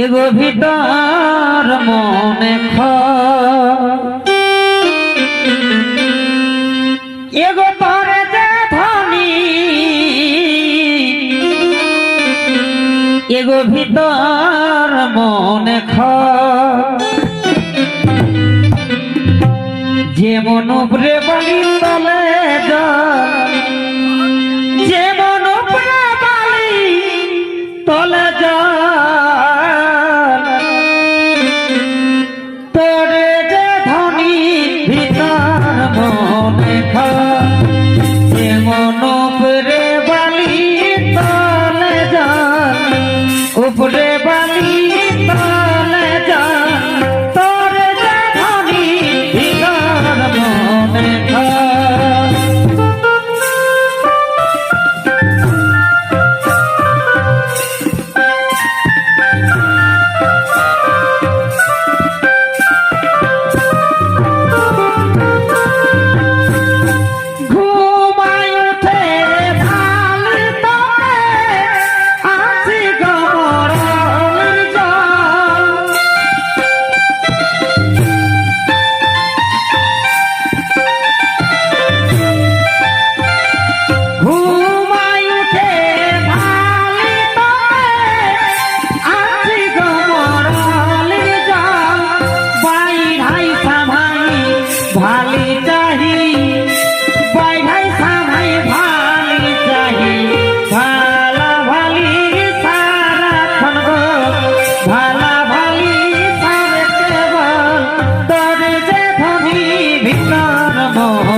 ভিতর মনে খ এগো তরে যে ধনী এগো ভিতর মনে খ যেমন উপরে বালি তলে জল যেমন উপরে বালি তলে জল উপরে ভালি চাহি বাই ভাই সাভাই ভালি চাহি। ভালা ভালি সারা খনগ ভালা ভালি সারে কেবল তোর যে ধনি ভিতর মন